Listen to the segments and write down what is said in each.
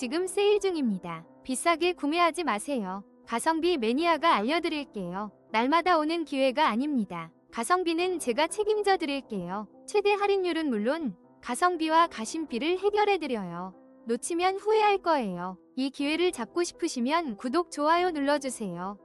지금 세일 중입니다. 비싸게 구매하지 마세요. 가성비 매니아가 알려드릴게요. 날마다 오는 기회가 아닙니다. 가성비는 제가 책임져 드릴게요. 최대 할인율은 물론 가성비와 가심비를 해결해 드려요. 놓치면 후회할 거예요. 이 기회를 잡고 싶으시면 구독, 좋아요 눌러주세요.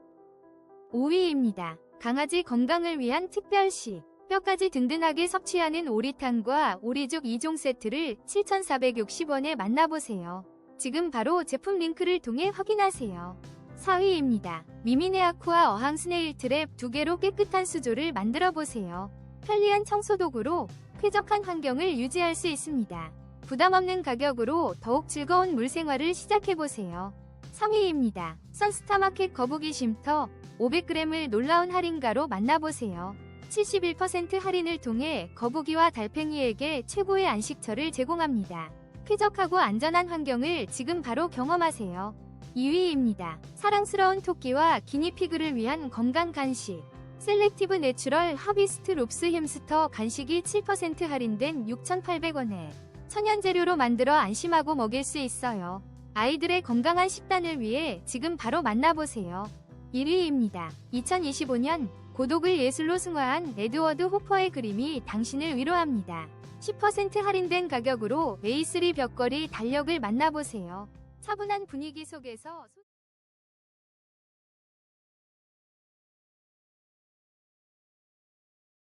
5위입니다. 강아지 건강을 위한 특별시. 뼈까지 든든하게 섭취하는 오리탕과 오리죽 2종 세트를 7,460원에 만나보세요. 지금 바로 제품 링크를 통해 확인하세요. 4위입니다. 미미네 아쿠아 어항 스네일 트랩 두 개로 깨끗한 수조를 만들어 보세요. 편리한 청소 도구로 쾌적한 환경을 유지할 수 있습니다. 부담 없는 가격으로 더욱 즐거운 물 생활을 시작해 보세요. 3위입니다. 선스타 마켓 거북이 쉼터 500g을 놀라운 할인가로 만나보세요. 71% 할인을 통해 거북이와 달팽이에게 최고의 안식처를 제공합니다. 쾌적하고 안전한 환경을 지금 바로 경험하세요. 2위입니다. 사랑스러운 토끼와 기니피그를 위한 건강 간식. 셀렉티브 내추럴 하비스트 롭스 햄스터 간식이 7% 할인된 6,800원에 천연 재료로 만들어 안심하고 먹일 수 있어요. 아이들의 건강한 식단을 위해 지금 바로 만나보세요. 1위입니다. 2025년 고독을 예술로 승화한 에드워드 호퍼의 그림이 당신을 위로합니다. 10% 할인된 가격으로 A3 벽걸이 달력을 만나보세요. 차분한 분위기 속에서 소-